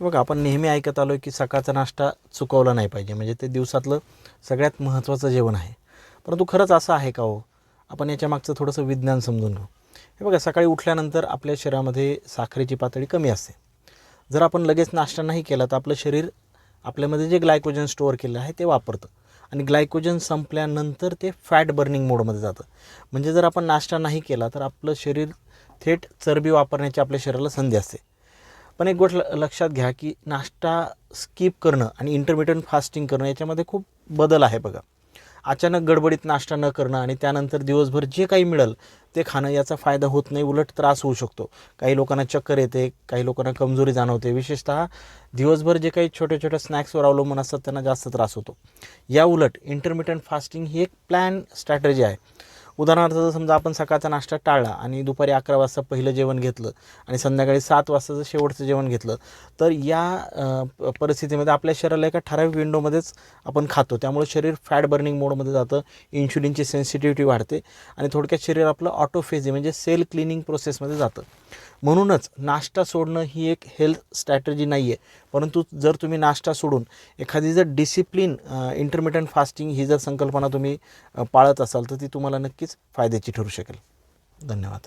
हे बघा आपण नेहमी ऐकत आलो की सकाळचा नाश्ता चुकवला नाही पाहिजे. म्हणजे ते दिवसातलं सगळ्यात महत्त्वाचं जेवण आहे. परंतु खरंच असं आहे का हो? आपण याच्या मागचं थोडंसं विज्ञान समजून घेऊ. हे बघा सकाळी उठल्यानंतर आपल्या शरीरामध्ये साखरेची पातळी कमी असते. जर आपण लगेच नाश्ता नाही केला तर आपलं शरीर आपल्यामध्ये जे ग्लायकोजन स्टोअर केलं आहे ते वापरतं. आणि ग्लायकोजन संपल्यानंतर ते फॅट बर्निंग मोडमध्ये जातं. म्हणजे जर आपण नाश्ता नाही केला तर आपलं शरीर थेट चरबी वापरण्याची आपल्या शरीराला संधी असते. पण एक गोष्ट ल- लक्षात घ्या की नाश्ता स्किप करणं आणि इंटरमिडियंट फास्टिंग करणं याच्यामध्ये खूप बदल आहे बघा. अचानक गडबडीत नाश्ता न करणं आणि त्यानंतर दिवसभर जे काही मिळेल ते खाणं याचा फायदा होत नाही उलट त्रास होऊ शकतो. काही लोकांना चक्कर येते काही लोकांना कमजोरी जाणवते. विशेषतः दिवसभर जे काही छोट्या छोट्या स्नॅक्सवर अवलंबून असतात त्यांना जास्त त्रास होतो. या उलट इंटरमिडियंट फास्टिंग ही एक प्लॅन स्ट्रॅटजी आहे. उदाहरणार्थ जर समजा आपण सकाळचा नाश्ता टाळला आणि दुपारी अकरा वाजता पहिलं जेवण घेतलं आणि संध्याकाळी सात वाजताचं शेवटचं जेवण घेतलं तर या प- परिस्थितीमध्ये आपल्या शरीराला एका ठराविक विंडोमध्येच आपण खातो. त्यामुळे शरीर फॅट बर्निंग मोडमध्ये जातं इन्शुलिनची सेन्सिटिव्हिटी वाढते आणि थोडक्यात शरीर आपलं ऑटोफेजी म्हणजे सेल क्लिनिंग प्रोसेसमध्ये जातं. म्हणूनच नाश्ता सोडणं ही एक हेल्थ स्ट्रॅटजी नाही आहे परंतु जर तुम्ही नाश्ता सोडून एखादी जर डिसिप्लिन इंटरमिटंट फास्टिंग ही जर संकल्पना तुम्ही पाळत असाल तर ती तुम्हाला नक्कीच फायद्याची ठरू शकेल. धन्यवाद.